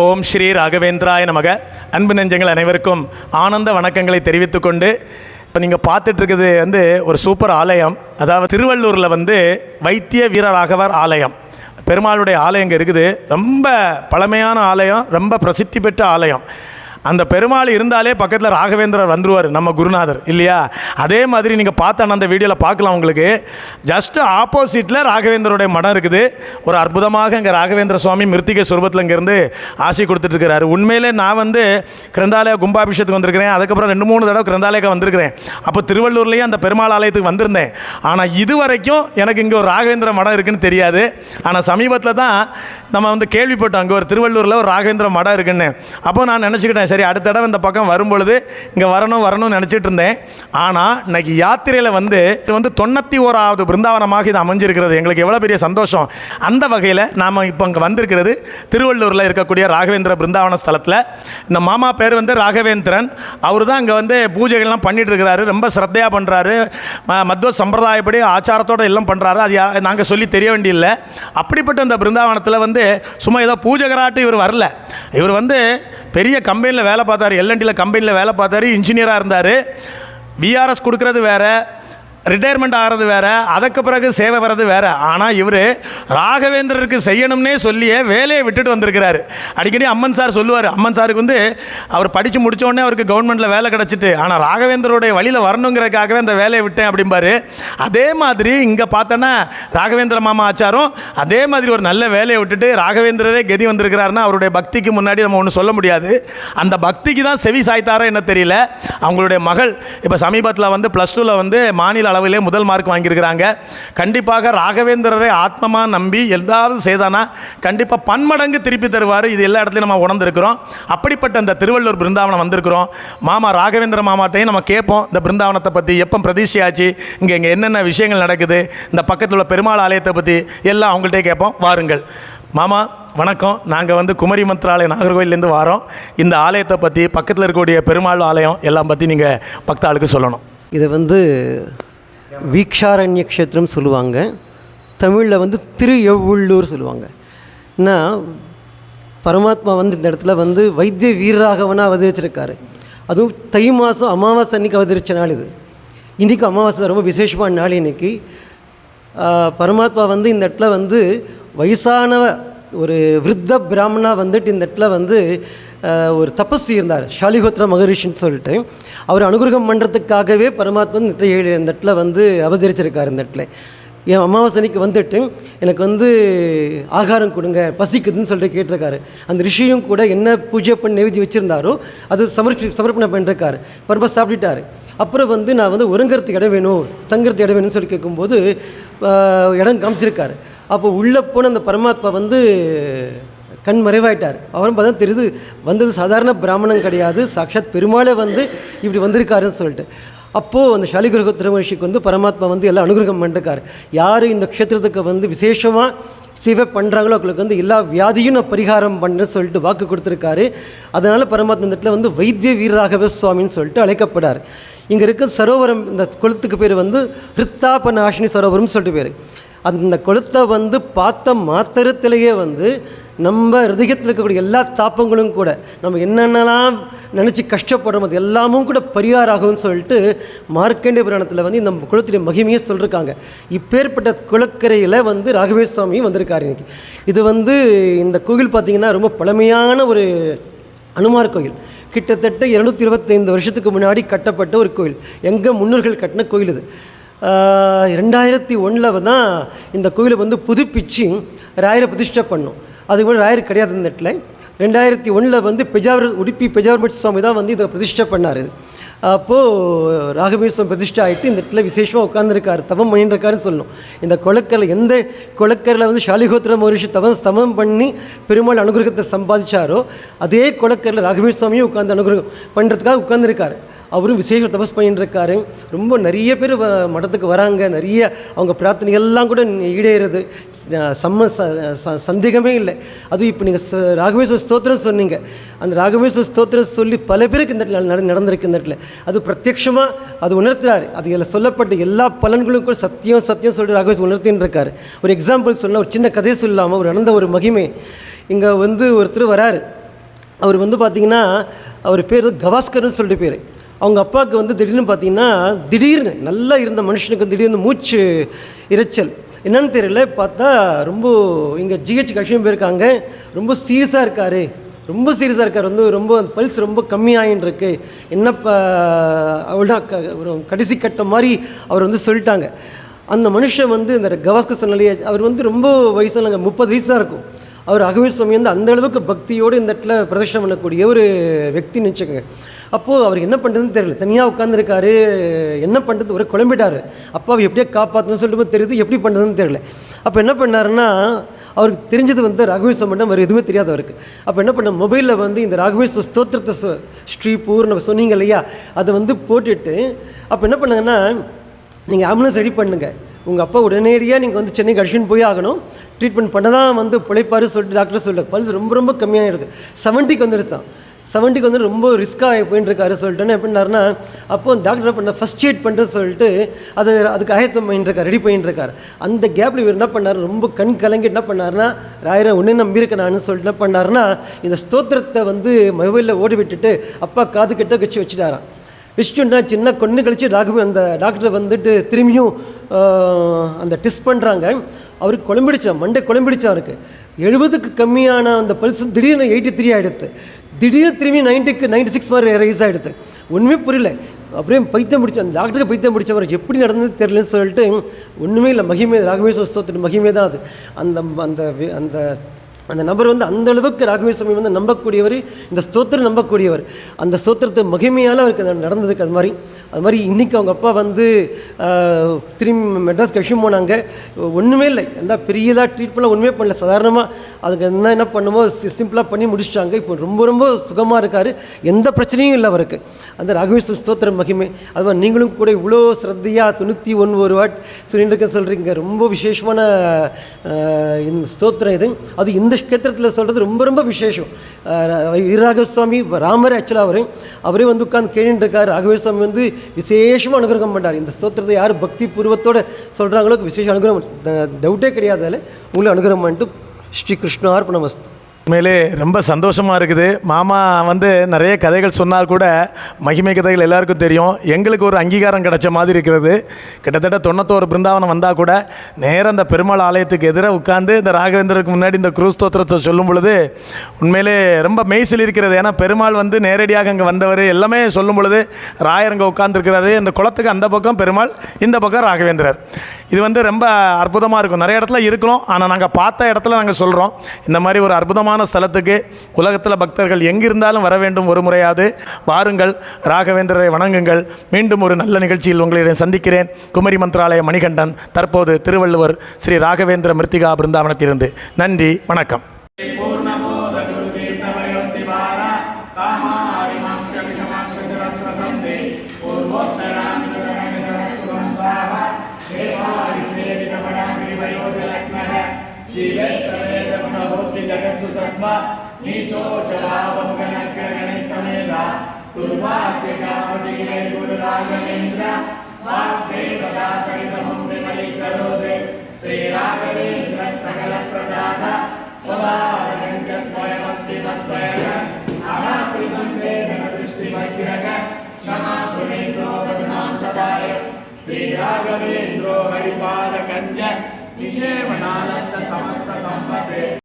ஓம் ஸ்ரீ ராகவேந்திராய நமக. அன்பு நெஞ்சங்கள் அனைவருக்கும் ஆனந்த வணக்கங்களை தெரிவித்துக்கொண்டு இப்போ நீங்கள் பார்த்துட்ருக்குது வந்து ஒரு சூப்பர் ஆலயம். அதாவது திருவள்ளூரில் வந்து வைத்திய வீரராகவர் ஆலயம். பெருமாளுடைய ஆலயம் இங்கே இருக்குது. ரொம்ப பழமையான ஆலயம் ரொம்ப பிரசித்தி பெற்ற ஆலயம். அந்த பெருமாள் இருந்தாலே பக்கத்தில் ராகவேந்திரர் வந்துருவார் நம்ம குருநாதர் இல்லையா? அதே மாதிரி நீங்கள் பார்த்த அந்த வீடியோவில் பார்க்கலாம் உங்களுக்கு. ஜஸ்ட் ஆப்போசிட்டில் ராகவேந்தருடைய மடம் இருக்குது. ஒரு அற்புதமாக இங்கே ராகவேந்திர சுவாமி மிருத்திகை சுரூபத்தில் இங்கேருந்து ஆசை கொடுத்துட்டு இருக்கிறாரு. உண்மையிலே நான் வந்து கிரந்தாலய கும்பாபிஷேகத்துக்கு வந்திருக்கிறேன். அதுக்கப்புறம் ரெண்டு மூணு தடவை கிரந்தாலயக்கு வந்திருக்கிறேன். அப்போ திருவள்ளூர்லேயும் அந்த பெருமாள் ஆலயத்துக்கு வந்திருந்தேன். ஆனால் இது வரைக்கும் எனக்கு இங்கே ஒரு ராகவேந்திர மடம் இருக்குன்னு தெரியாது. ஆனால் சமீபத்தில் தான் நம்ம வந்து கேள்விப்பட்டோம் அங்கே ஒரு திருவள்ளூரில் ஒரு ராகவேந்திர மடம் இருக்குன்னு. அப்போ நான் நினச்சிக்கிட்டேன் சரி அடுத்த தடவை இந்த பக்கம் வரும்பொழுது இங்கே வரணும் வரணும்னு நினச்சிட்டு இருந்தேன். ஆனால் இன்னைக்கு யாத்திரையில் வந்து இது வந்து தொண்ணூற்றி ஓராவது பிருந்தாவனமாக இது அமைஞ்சிருக்கிறது. எங்களுக்கு எவ்வளோ பெரிய சந்தோஷம். அந்த வகையில் நாம் இப்போ இங்கே வந்திருக்கிறது திருவள்ளூரில் இருக்கக்கூடிய ராகவேந்திர பிருந்தாவன ஸ்தலத்தில். இந்த மாமா பேர் வந்து ராகவேந்திரன். அவர் தான் இங்கே வந்து பூஜைகள்லாம் பண்ணிட்டு இருக்கிறாரு ரொம்ப ஸ்ரத்தையாக பண்ணுறாரு மத்வ சம்பிரதாயப்படி ஆச்சாரத்தோடு எல்லாம் பண்ணுறாரு அது நாங்கள் சொல்லி தெரிய வேண்டியில்லை. அப்படிப்பட்ட இந்த பிருந்தாவனத்தில் வந்து சும்மா ஏதோ பூஜகராட்டு இவர் வரல. இவர் வந்து பெரிய கம்பெனியில் வேலை பார்த்தாரு. எல்என்டியில் கம்பெனியில் வேலை பார்த்தாரு. இன்ஜினியராக இருந்தார். விஆர்எஸ் கொடுக்கறது வேறு. ரிட்டையர்மெண்ட் ஆகிறது வேறு அதுக்கு பிறகு சேவை வர்றது வேறு. ஆனால் இவர் ராகவேந்திரருக்கு செய்யணும்னே சொல்லியே வேலையை விட்டுட்டு வந்திருக்கிறாரு. அடிக்கடி அம்மன் சார் சொல்லுவார் அம்மன் சாருக்கு வந்து அவர் படித்து முடித்தோடனே அவருக்கு கவர்மெண்ட்டில் வேலை கிடச்சிட்டு ஆனால் ராகவேந்தருடைய வழியில் வரணுங்கிறதுக்காகவே அந்த வேலையை விட்டேன் அப்படிம்பாரு. அதே மாதிரி இங்கே பார்த்தோன்னா ராகவேந்திர மாமா ஆச்சாரும் அதே மாதிரி ஒரு நல்ல வேலையை விட்டுட்டு ராகவேந்திரரே கதி வந்திருக்கிறாருன்னா அவருடைய பக்திக்கு முன்னாடி நம்ம ஒன்றும் சொல்ல முடியாது. அந்த பக்திக்கு தான் செவி சாய்த்தாரோ என்ன தெரியல. அவங்களுடைய மகள் இப்போ சமீபத்தில் வந்து ப்ளஸ் டூவில் வந்து மாநில அளவிலே முதல் மார்க் வாங்கியிருக்கிறாங்க. கண்டிப்பாக ராகவேந்திரரை ஆத்மமாக நம்பி ஏதாவது செய்தானா கண்டிப்பாக பன்மடங்கு திருப்பி தருவார். இது எல்லா இடத்துலையும் நம்ம உணர்ந்திருக்கிறோம். அப்படிப்பட்ட இந்த திருவள்ளூர் பிருந்தாவனம் வந்திருக்கிறோம். மாமா ராகவேந்திர மாமாட்டையும் நம்ம கேட்போம். இந்த பிருந்தாவனத்தை பற்றி எப்போ பிரதிஷ்டையாச்சு? இங்கே இங்கே என்னென்ன விஷயங்கள் நடக்குது? இந்த பக்கத்தில் உள்ள பெருமாள் ஆலயத்தை பற்றி எல்லாம் அவங்கள்ட்டே கேட்போம். வாருங்கள். மாமா வணக்கம். நாங்கள் வந்து குமரி மந்திராலய நாகர்கோயிலேருந்து வாரோம். இந்த ஆலயத்தை பற்றி பக்கத்தில் இருக்கக்கூடிய பெருமாள் ஆலயம் எல்லாம் பற்றி நீங்கள் பக்தாளுக்கு சொல்லணும். இதை வந்து வீக்ஷாரண்ய க்ஷேத்திரம் சொல்லுவாங்க. தமிழில் வந்து திரு எவ்வள்ளூர் சொல்லுவாங்க. ஏன்னா பரமாத்மா வந்து இந்த இடத்துல வந்து வைத்திய வீரராகவனாக அவதரிச்சிருக்காரு. அதுவும் தை மாதம் அமாவாசை அன்னைக்கு அவதரித்த நாள் இது. இன்றைக்கி அமாவாசை ரொம்ப விசேஷமான நாள் இன்றைக்கி பரமாத்மா வந்து இந்த இடத்துல வந்து வயசானவ ஒரு விருத்த பிராமணா வந்துட்டு இந்த இடத்துல வந்து ஒரு தபஸ்வி இருந்தார். ஷாலிஹோத்ரா மகரிஷின்னு சொல்லிட்டு. அவர் அனுகிரகம் பண்ணுறதுக்காகவே பரமாத்மா இந்த இடத்துல ஏழு- இந்த இடத்துல வந்து அவதரிச்சிருக்கார் இந்த இடத்துல. என் அமாவாசனைக்கு வந்துட்டு எனக்கு வந்து ஆகாரம் கொடுங்க பசிக்குதுன்னு சொல்லிட்டு கேட்டிருக்காரு. அந்த ரிஷியும் கூட என்ன பூஜை பண்ணி நெய்வேதி வச்சுருந்தாரோ அது சமர்ப்பி சமர்ப்பணம் பண்ணிருக்காரு. பரம்ப சாப்பிட்டுட்டாரு. அப்புறம் வந்து நான் வந்து ஒருங்கிறதுக்கு இடம் வேணும் தங்குறதுக்கு இடம் வேணும்னு சொல்லி கேட்கும்போது இடம் காமிச்சிருக்காரு. அப்போ உள்ளே போன அந்த பரமாத்மா வந்து கண் மறைவாயிட்டார். அவரும் பார்த்தா தெரியுது வந்தது சாதாரண பிராமணன் கிடையாது சாக்ஷாத் பெருமாளே வந்து இப்படி வந்திருக்காருன்னு சொல்லிட்டு. அப்போது அந்த சாலிகிரக திருமரிஷிக்கு வந்து பரமாத்மா வந்து எல்லாம் அனுகிரகம் பண்ணிருக்கார். யார் இந்த க்ஷேத்திரத்துக்கு வந்து விசேஷமாக சேவை பண்ணுறாங்களோ அவங்களுக்கு வந்து எல்லா வியாதியும் நான் பரிகாரம் பண்ணுறேன்னு சொல்லிட்டு வாக்கு கொடுத்துருக்காரு. அதனால் பரமாத்மா இந்த இடத்துல வந்து வைத்திய வீரராகவ சுவாமின்னு சொல்லிட்டு அழைக்கப்படார் இங்கே இருக்க சரோவரம் இந்த குளத்துக்கு பேர் வந்து ஹிருத்தாப நாஷினி சரோவரம்னு சொல்லிட்டு பேர். அந்த குளத்தை வந்து பார்த்த மாத்திரத்திலேயே வந்து நம்ம ஹிருதயத்தில் இருக்கக்கூடிய எல்லா தாப்பங்களும் கூட நம்ம என்னென்னலாம் நினச்சி கஷ்டப்படுறோம் அது எல்லாமும் கூட பரிகாரம் ஆகும்னு சொல்லிட்டு மார்க்கண்டிய புராணத்தில் வந்து இந்த குளத்துடைய மகிமையை சொல்லியிருக்காங்க இப்பேற்பட்ட குளக்கரையில் வந்து ராகவே சுவாமியும் வந்திருக்காரு இன்றைக்கி இது வந்து இந்த கோவில் பார்த்திங்கன்னா ரொம்ப பழமையான ஒரு அனுமார் கோயில். கிட்டத்தட்ட இருநூத்தி இருபத்தைந்து வருஷத்துக்கு முன்னாடி கட்டப்பட்ட ஒரு கோயில் எங்கள் முன்னோர்கள் கட்டின கோயில் இது. ரெண்டாயிரத்தி ஒன்றில் தான் இந்த கோயிலை வந்து புதுப்பிச்சு ராயரை பிரதிஷ்டை பண்ணோம். அதுக்கு முன்னாடி ராயர் கிடையாது இந்த இடத்துல. ரெண்டாயிரத்தி ஒன்றில் வந்து பெஜாவர் உடுப்பி பெஜாவர்மெட் சுவாமி தான் வந்து இதை பிரதிஷ்டை பண்ணார். அப்போது ராகவேஸ்வரம் பிரதிஷ்டை ஆகிட்டு இந்த இடத்துல விசேஷமாக உட்காந்துருக்காரு தவம் பண்ணிட்டுருக்காருன்னு சொல்லணும். இந்த கொலக்கரில் எந்த கொலக்கரில் வந்து ஷாலிகோத்திர மகரிஷி தவம் ஸ்தமம் பண்ணி பெருமாள் அனுகிரகத்தை சம்பாதிச்சாரோ அதே கொலக்கரில் ராகவேஸ்வாமியும் உட்காந்து அனுகிரகம் பண்ணுறதுக்காக உட்காந்துருக்காரு அவரும் விசேஷ தபஸ் பண்ணிட்டுருக்காரு. ரொம்ப நிறைய பேர் வ- மடத்துக்கு வராங்க. நிறைய அவங்க பிரார்த்தனைகள்லாம் கூட ஈடேறுது. செம்ம சம்ம ச- சந்தேகமே இல்லை. அதுவும் இப்போ நீங்கள் ராகவேஸ்வர ஸ்தோத்திரம் சொன்னீங்க. அந்த ராகவேஸ்வர ஸ்தோத்திரம் சொல்லி பல பேருக்கு இந்த இடத்துல நடந்திருக்கு இந்த இடத்துல. அது பிரத்யக்ஷமாக அது உணர்த்துறாரு. அது இதில் சொல்லப்பட்ட எல்லா பலன்களும் கூட சத்தியம் சத்தியம் சொல்லி ராகவேஸ்வரர் உணர்த்தின்னு இருக்காரு ஒரு எக்ஸாம்பிள் சொன்னால் ஒரு சின்ன கதையை சொல்லாமல் ஒரு நடந்த ஒரு மகிமை. இங்கே வந்து ஒருத்தர் வராரு. அவர் வந்து பார்த்திங்கன்னா அவர் பேர் கவாஸ்கர்னு சொல்லிட்டு பேர். அவங்க அப்பாவுக்கு வந்து திடீர்னு பார்த்தீங்கன்னா திடீர்னு நல்லா இருந்த மனுஷனுக்கு திடீர்னு மூச்சு இரைச்சல். என்னன்னு தெரியல. பார்த்தா ரொம்ப இங்கே ஜிஹெச் கஷ்டம் போயிருக்காங்க. ரொம்ப சீரியஸாக இருக்கார். ரொம்ப சீரியஸாக இருக்கார். வந்து ரொம்ப பல்ஸ் ரொம்ப கம்மியாகின்னு இருக்கு என்ன க ஒரு கடைசி கட்ட மாதிரி அவர் வந்து சொல்லிட்டாங்க. அந்த மனுஷன் வந்து இந்த கவாஸ்கர் சொன்னாலே அவர் வந்து ரொம்ப வயசானங்க முப்பது வயசு தான் இருக்கும். அவர் அகவீர் சுவாமி வந்து அந்த அளவுக்கு பக்தியோடு இந்த இடத்துல பிரதட்சணம் பண்ணக்கூடிய ஒரு வச்சுக்கோங்க நினச்சிக்கோங்க. அப்போது அவர் என்ன பண்ணுறதுன்னு தெரியல. தனியாக உட்காந்துருக்காரு என்ன பண்ணுறது ஒரு குழம்பிட்டார். அப்பாவை எப்படியே காப்பாற்றணும்னு சொல்லிட்டு தெரியுது எப்படி பண்ணுறதுன்னு தெரியல. அப்போ என்ன பண்ணாருன்னா அவருக்கு தெரிஞ்சது வந்து ராகவேஷ் சம்பந்தம் வேறு எதுவுமே தெரியாது அவருக்கு. அப்போ என்ன பண்ண மொபைலில் வந்து இந்த ராகவேஷ் ஸ்தோத்திரத்தை ஸ்ரீ நம்ம சொன்னீங்க இல்லையா? அதை வந்து போட்டுட்டு அப்போ என்ன பண்ணுங்கன்னா நீங்கள் ஆம்புலன்ஸ் ரெடி பண்ணுங்கள் உங்கள் அப்பா உடனடியாக நீங்கள் வந்து சென்னைக்கு அடிச்சுன்னு போய் ஆகணும். ட்ரீட்மெண்ட் பண்ண தான் வந்து பிழைப்பாரு சொல்லிட்டு டாக்டர் சொல்ல பல்ஸ் ரொம்ப ரொம்ப கம்மியாக இருக்குது செவன்ட்டிக்கு வந்துடுதான் செவன்ட்டிக்கு வந்து ரொம்ப ரிஸ்க்காக போயின்ட்டுருக்காரு சொல்லிட்டுன்னு சொல்லிட்டோன்னு எப்படின்னாருன்னா அப்போ டாக்டர் என்ன பண்ண ஃபஸ்ட் எய்ட் பண்ணுறது சொல்லிட்டு அது அதுக்கு ஆயத்தம் பண்ணிட்டுருக்கார் ரெடி பண்ணிட்டுருக்கார் அந்த கேப்பில் இவர் என்ன பண்ணார்? ரொம்ப கண் கலங்கி என்ன பண்ணாருன்னா ராயிரம் ஒன்றே நம்பியிருக்கேன் நான் சொல்லிட்டு என்ன பண்ணாருன்னா இந்த ஸ்தோத்திரத்தை வந்து மொபைலில் ஓடி விட்டுட்டு அப்பா காது கிட்ட கச்சி வச்சுட்டாரான் விஷ்ணுன்னா சின்ன கொன்று கழித்து டாக்டர் அந்த டாக்டர் வந்துட்டு திரும்பியும் அந்த டெஸ்ட் பண்ணுறாங்க அவருக்கு குழம்பிடுச்சா மண்டை குழம்பிடுச்சா அவருக்கு. எழுபதுக்கு கம்மியான அந்த பல்ஸ் திடீர்னு எயிட்டி த்ரீ ஆகிடுது திடீர்னு திரும்பி நைன்ட்டிக்கு நைன்டி சிக்ஸ் மாதிரி ரைஸ் ஆகிடுது ஒன்றுமே புரியல. அப்படியே பைத்தியம் பிடிச்ச அந்த டாக்டருக்கு பைத்தியம் பிடிச்சவர் எப்படி நடந்தது தெரியலன்னு சொல்லிட்டு ஒன்றுமே இல்லை மகிமே ராகவேஸ்வர ஸ்தோத்திர மகிமை தான் அது. அந்த அந்த அந்த அந்த நபர் வந்து அந்த அளவுக்கு சுவாமி வந்து நம்பக்கூடியவர் இந்த ஸ்தோத்திரம் நம்பக்கூடியவர். அந்த ஸ்தோத்திரத்தை மகிமையால் அவருக்கு நடந்ததுக்கு அது மாதிரி. அது மாதிரி இன்றைக்கி அவங்க அப்பா வந்து திரும்பி மெட்ராஸ் கஷ்டம் போனாங்க. ஒன்றுமே இல்லை. எந்த பெரியதாக ட்ரீட் ஒன்றுமே பண்ணல. சாதாரணமாக அதுக்கு என்ன என்ன பண்ணுமோ சிம்பிளாக பண்ணி முடிச்சிட்டாங்க. இப்போ ரொம்ப ரொம்ப சுகமாக இருக்கார். எந்த பிரச்சனையும் இல்லை அவருக்கு. அந்த ராகவேஸ்வர ஸ்தோத்திரம் மகிமை. அது மாதிரி நீங்களும் கூட இவ்வளோ ஸ்ரத்தையாக தொண்ணூற்றி ஒன்று ஒரு வாட் சொல்லிட்டு இருக்க சொல்கிறீங்க ரொம்ப விசேஷமான இந்த ஸ்தோத்திரம் இது. அது இந்த கஷேத்திரத்தில் சொல்கிறது ரொம்ப ரொம்ப விசேஷம். வீரராக சுவாமி ராமர் ஆக்சுவலாக அவர் அவரே வந்து உட்காந்து கேட்டுட்டு இருக்கார் ராகவே சுவாமி வந்து விசேஷமாக அனுகிரகம் பண்ணார் இந்த ஸ்தோத்திரத்தை யார் பக்தி பூர்வத்தோட சொல்கிறாங்களோ விசேஷ அனுகிரகம் டவுட்டே கிடையாது அதில். உங்களை அனுகிரகம் பண்ணிட்டு ஸ்ரீ கிருஷ்ணார்ப்பணமஸ்து உண்மையிலே ரொம்ப சந்தோஷமாக இருக்குது. மாமா வந்து நிறைய கதைகள் சொன்னால் கூட மகிமை கதைகள் எல்லாருக்கும் தெரியும். எங்களுக்கு ஒரு அங்கீகாரம் கிடைச்ச மாதிரி இருக்கிறது. கிட்டத்தட்ட தொண்ணூத்தோரு பிருந்தாவனம் வந்தால் கூட நேரம் அந்த பெருமாள் ஆலயத்துக்கு எதிராக உட்காந்து இந்த ராகவேந்தருக்கு முன்னாடி இந்த குருஸ்தோத்திரத்தை சொல்லும் பொழுது உண்மையிலே ரொம்ப மெய்சில் இருக்கிறது. ஏன்னா பெருமாள் வந்து நேரடியாக அங்கே வந்தவர் எல்லாமே சொல்லும் பொழுது ராயர் அங்கே உட்காந்துருக்கிறாரு இந்த குளத்துக்கு அந்த பக்கம் பெருமாள் இந்த பக்கம் ராகவேந்திரர். இது வந்து ரொம்ப அற்புதமாக இருக்கும். நிறைய இடத்துல இருக்கிறோம். ஆனால் நாங்கள் பார்த்த இடத்துல நாங்கள் சொல்கிறோம் இந்த மாதிரி ஒரு அற்புதமாக அற்புதமான ஸ்தலத்துக்கு உலகத்தில் பக்தர்கள் எங்கிருந்தாலும் வர வேண்டும் ஒரு முறையாவது. வாருங்கள் ராகவேந்திரரை வணங்குங்கள். மீண்டும் ஒரு நல்ல நிகழ்ச்சியில் உங்களிடம் சந்திக்கிறேன். குமரி மந்திராலய மணிகண்டன் தற்போது திருவள்ளுவர் ஸ்ரீ ராகவேந்திர மிருத்திகா பிருந்தாவனத்திலிருந்து. நன்றி வணக்கம். శ్రీరాఘవేంద్రో హరిపాద కంజ నిషేవనానంద సమస్త సంపతే